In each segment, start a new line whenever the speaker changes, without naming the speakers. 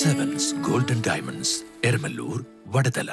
Sevens golden diamonds Eramallur Vadathala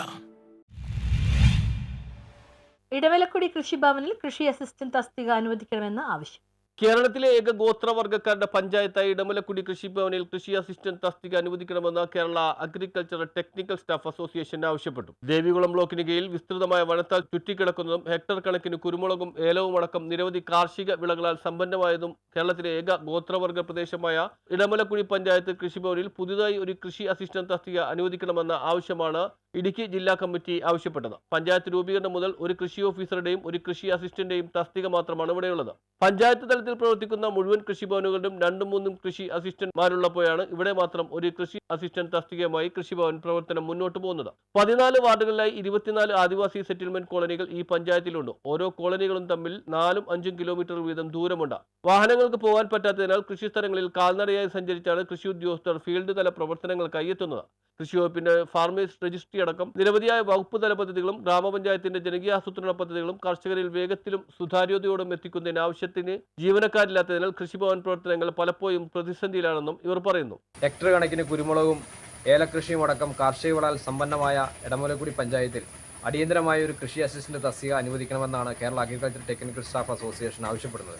Edavalakkudi കൃഷിഭവനിൽ കൃഷി assistant തസ്തിക അനുവദിക്കണമെന്ന് ആവശ്യം.
കേരളത്തിലെ ഏക ഗോത്രവർഗക്കാരുടെ പഞ്ചായത്തായി ഇടമലക്കുടി കൃഷിഭവനിൽ കൃഷി അസിസ്റ്റന്റ് തസ്തിക അനുവദിക്കണമെന്ന് Kerala agriculture technical staff association ആവശ്യപ്പെട്ടു. ദേവികുളം ബ്ലോക്കിന് കീഴിൽ വിസ്തൃതമായ വനത്താൽ ചുറ്റിക്കിടക്കുന്നതും ഹെക്ടർ കണക്കിന് കുരുമുളകും ഏലവും അടക്കം നിരവധി കാർഷിക വിളകളാൽ സമ്പന്നമായതും കേരളത്തിലെ ഏക ഗോത്രവർഗ പ്രദേശമായ ഇടമലക്കുടി പഞ്ചായത്ത് കൃഷിഭവനിൽ പുതുതായി ഒരു കൃഷി അസിസ്റ്റന്റ് തസ്തിക അനുവദിക്കണമെന്ന ആവശ്യമാണ് ഇടുക്കി ജില്ലാ കമ്മിറ്റി ആവശ്യപ്പെട്ടത്. പഞ്ചായത്ത് രൂപീകരണം മുതൽ ഒരു കൃഷി ഓഫീസറുടെയും ഒരു കൃഷി അസിസ്റ്റന്റെയും തസ്തിക മാത്രമാണ് ഇവിടെയുള്ളത്. പഞ്ചായത്ത് തലത്തിൽ പ്രവർത്തിക്കുന്ന മുഴുവൻ കൃഷിഭവനുകളിലും രണ്ടും മൂന്നും കൃഷി അസിസ്റ്റന്റ്മാരുള്ളപ്പോഴാണ് ഇവിടെ മാത്രം ഒരു കൃഷി അസിസ്റ്റന്റ് തസ്തികയുമായി കൃഷിഭവൻ പ്രവർത്തനം മുന്നോട്ട് പോകുന്നത്. പതിനാല് വാർഡുകളിലായി ഇരുപത്തിനാല് ആദിവാസി സെറ്റിൽമെന്റ് കോളനികൾ ഈ പഞ്ചായത്തിലുണ്ട്. ഓരോ കോളനികളും തമ്മിൽ നാലും അഞ്ചും കിലോമീറ്റർ വീതം ദൂരമുണ്ട്. വാഹനങ്ങൾക്ക് പോകാൻ പറ്റാത്തതിനാൽ കൃഷിസ്ഥലങ്ങളിൽ കാൽനടയായി സഞ്ചരിച്ചാണ് കൃഷി ഉദ്യോഗസ്ഥർ ഫീൽഡ് തല പ്രവർത്തനങ്ങൾക്കായി എത്തുന്നത്. കൃഷി വകുപ്പിന്റെ ഫാർമേഴ്സ് രജിസ്ട്രി അടക്കം നിരവധിയായ വകുപ്പ് തല പദ്ധതികളും ഗ്രാമപഞ്ചായത്തിന്റെ ജനകീയ ആസൂത്രണ പദ്ധതികളും കർഷകരിൽ വേഗത്തിലും സുതാര്യതയോടും എത്തിക്കുന്നതിന് ആവശ്യത്തിന് ജീവനക്കാരില്ലാത്തതിനാൽ കൃഷിഭവൻ പ്രവർത്തനങ്ങൾ പലപ്പോഴും പ്രതിസന്ധിയിലാണെന്നും ഇവർ പറയുന്നു.
ഹെക്ടർ കണക്കിന് കുരുമുളകും ഏലകൃഷിയും അടക്കം കാർഷിക വിളാൽ സമ്പന്നമായ ഇടമലക്കുടി പഞ്ചായത്തിൽ അടിയന്തരമായ ഒരു കൃഷി അസിസ്റ്റന്റ് തസ്തിക അനുവദിക്കണമെന്നാണ് Kerala agriculture technical staff association ആവശ്യപ്പെടുന്നത്.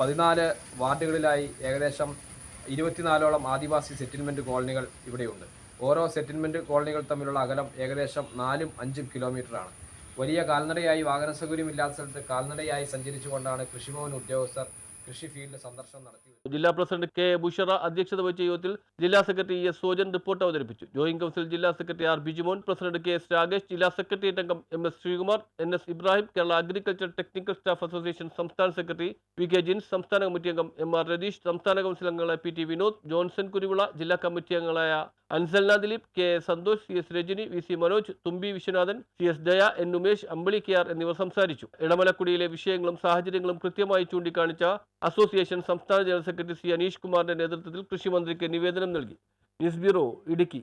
പതിനാല് വാർഡുകളിലായി ഏകദേശം ഇരുപത്തിനാലോളം ആദിവാസി സെറ്റിൽമെന്റ് കോളനികൾ ഇവിടെയുണ്ട്. ഓരോ സെറ്റിൽമെന്റ് കോളനികൾ തമ്മിലുള്ള അകലം ഏകദേശം നാലും അഞ്ചും കിലോമീറ്ററാണ്. വലിയ കാൽനടയായി വാഹന സൗകര്യമില്ലാത്ത സ്ഥലത്ത് കാൽനടയായി സഞ്ചരിച്ചുകൊണ്ടാണ് കൃഷിഭവൻ ഉദ്യോഗസ്ഥർ കൃഷി ഫീൽഡ് സന്ദർശനം നടത്തി
ജില്ലാ പ്രസിഡന്റ് കെ ബുഷറ അധ്യക്ഷത വഹിച്ച യോഗത്തിൽ ജില്ലാ സെക്രട്ടറി എസ് സോജൻ റിപ്പോർട്ട് അവതരിപ്പിച്ചു. ജോയിന്റ് കൗൺസിൽ ജില്ലാ secretary R Bijumon president K S Rakesh ജില്ലാ സെക്രട്ടേറിയറ്റ് അംഗം M S Sreekumar N S Ibrahim Kerala agriculture technical staff association സംസ്ഥാന സെക്രട്ടറി വി കെ ജിൻസ് സംസ്ഥാന കമ്മിറ്റി അംഗം എം ആർ രതീഷ് സംസ്ഥാന കൗൺസിൽ അംഗങ്ങളായ P T Vinod Johnson Kuruvila ജില്ലാ committee അംഗങ്ങളായ Ansalna Dileep K. Santhosh C. S. Rajani V. C. Manoj Thumbi Viswanathan C. S. Daya N. Umesh Ambili K. R എന്നിവർ സംസാരിച്ചു. ഇടമലക്കുടിയിലെ വിഷയങ്ങളും സാഹചര്യങ്ങളും കൃത്യമായി ചൂണ്ടിക്കാണിച്ച അസോസിയേഷൻ സംസ്ഥാന ജനറൽ സെക്രട്ടറി സി. അനീഷ് കുമാറിന്റെ നേതൃത്വത്തിൽ കൃഷിമന്ത്രിക്ക് നിവേദനം നൽകി. News bureau Idukki.